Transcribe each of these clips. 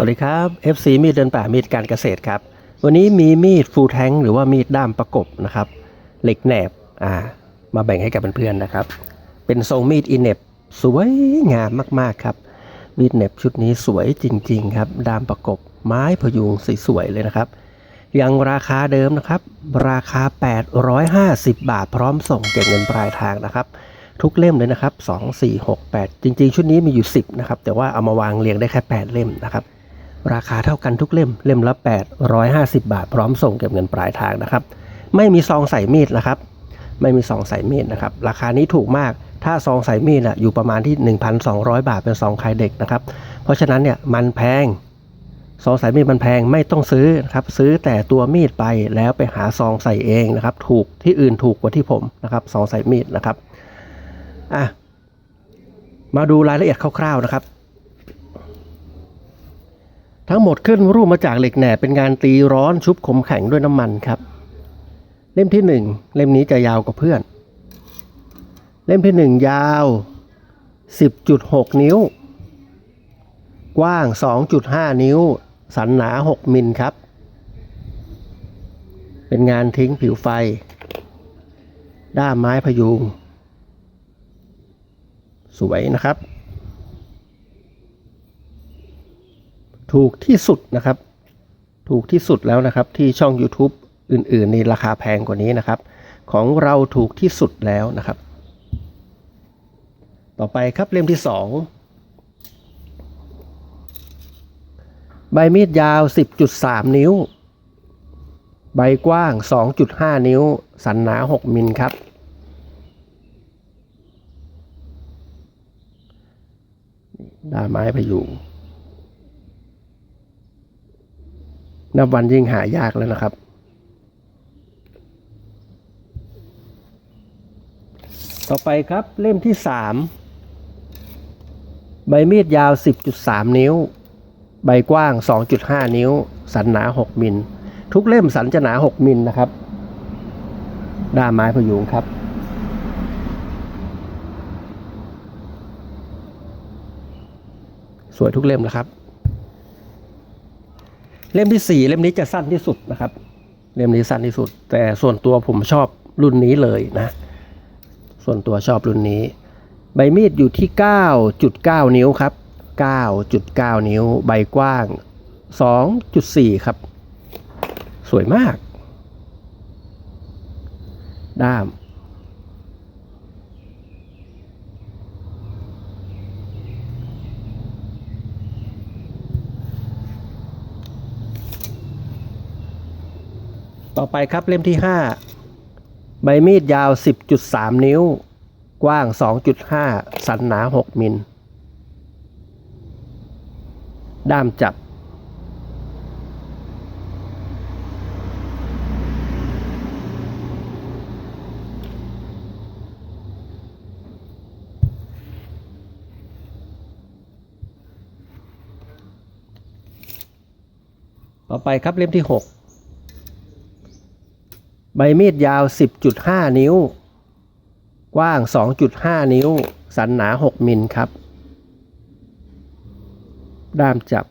สวัสดีครับ FC มีดเดินป่ามีดการเกษตรครับ วันนี้มีมีดฟูลแทงหรือว่ามีดด้ามประกบนะครับ เหล็กแหนบอ่ามาแบ่งให้กับเพื่อนๆนะครับ เป็นทรงมีดอินเนบสวยงามมากๆครับ มีดเน็บชุดนี้สวยจริง ๆ ครับด้ามประกบไม้พยุงสวยๆเลยนะครับ ยังราคาเดิมนะครับ ราคา 850 บาท พร้อมส่งเก็บเงินปลายทางนะครับ ทุกเล่มเลยนะครับ 2 4 6 8 จริง ๆ ชุดนี้มีอยู่ 10 นะครับ แต่ว่าเอามาวางเรียงได้แค่ 8 เล่มนะครับ ราคาเท่ากันทุกเล่มเล่มละ 850 บาท พร้อมส่งเก็บเงินปลายทางนะครับ ไม่มีซองใส่มีดนะครับ ไม่มีซองใส่มีดนะครับ ราคานี้ถูกมากถ้าซองใส่มีดอะอยู่ประมาณที่ 1,200 บาทเป็นซองขายเด็กนะครับ เพราะฉะนั้นเนี่ยมันแพงซองใส่มีดมันแพงไม่ต้องซื้อนะครับซื้อแต่ตัวมีดไปแล้วไปหาซองใส่เองนะครับ ถูกที่อื่นถูกกว่าที่ผมนะครับซองใส่มีดนะครับอะมาดูรายละเอียดคร่าวๆนะครับ ทั้งหมดขึ้นรูปมาจากเหล็กแหนบเป็นงานตีร้อนชุบขมแข็งด้วยน้ำมันครับ เล่มที่หนึ่งเล่มนี้จะยาวกว่าเพื่อน เล่มที่หนึ่งยาว 10.6 นิ้ว กว้าง 2.5 นิ้ว สันหนา 6 มิลครับ เป็นงานทิ้งผิวไฟ ด้ามไม้พยุง สวยนะครับ ถูกที่สุดนะครับ ถูกที่สุดแล้วนะครับ ที่ช่อง YouTube อื่นๆนี่ราคาแพงกว่านี้นะครับ ของเราถูกที่สุดแล้วนะครับ ต่อไปครับเล่มที่สองใบมีดยาว 10.3 นิ้ว ใบกว้าง 2.5 นิ้ว สันหนา 6 มิลครับด้าไม้พยุง นับวันยิ่งหายากแล้วนะครับ ต่อไปครับเล่มที่ 3 ใบมีดยาว 10.3 นิ้ว ใบกว้าง 2.5 นิ้ว สันหนา 6 มิล ทุกเล่มสันจะหนา 6 มิลนะครับ ด้ามไม้พยุงครับสวยทุกเล่มนะครับ เล่มที่ 4 เล่มนี้จะสั้นที่สุดนะครับ เล่มนี้สั้นที่สุด แต่ส่วนตัวผมชอบรุ่นนี้เลยนะ ส่วนตัวชอบรุ่นนี้ ใบมีดอยู่ที่ 9.9 นิ้วครับ 9.9 นิ้ว ใบกว้าง 2.4 ครับ สวยมาก ด้าม ต่อไปครับเล่มที่ 5 ใบมีดยาว 10.3 นิ้ว กว้าง 2.5 สันหนา 6 มิล ด้ามจับ ต่อไปครับเล่มที่ 6 ใบมีดยาว 10.5 นิ้ว กว้าง 2.5 นิ้ว สันหนา 6 มิลครับ ด้ามจับ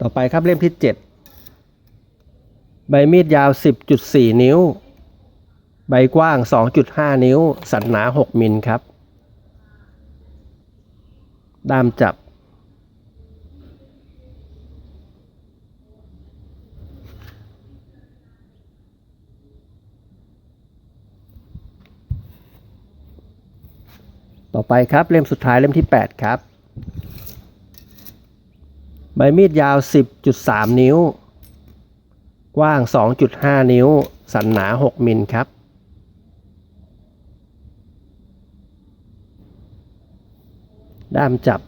ต่อไปครับเล่มที่ 7 ใบมีดยาว 10.4 นิ้ว ใบกว้าง 2.5 นิ้ว สันหนา 6 มิลครับ ด้ามจับ ต่อไปครับเล่มสุดท้ายเล่มที่ 8 ครับ ใบมีดยาว 10.3 นิ้ว กว้าง 2.5 นิ้ว สันหนา 6 มิลครับ ด้ามจับ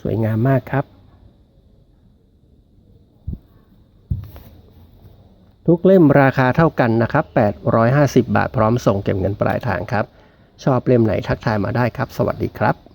สวยงามมากครับ ทุกเล่มราคาเท่ากันนะครับ 850 บาทพร้อมส่งเก็บเงินปลายทางครับ ชอบเล่มไหนทักทายมาได้ครับ สวัสดีครับ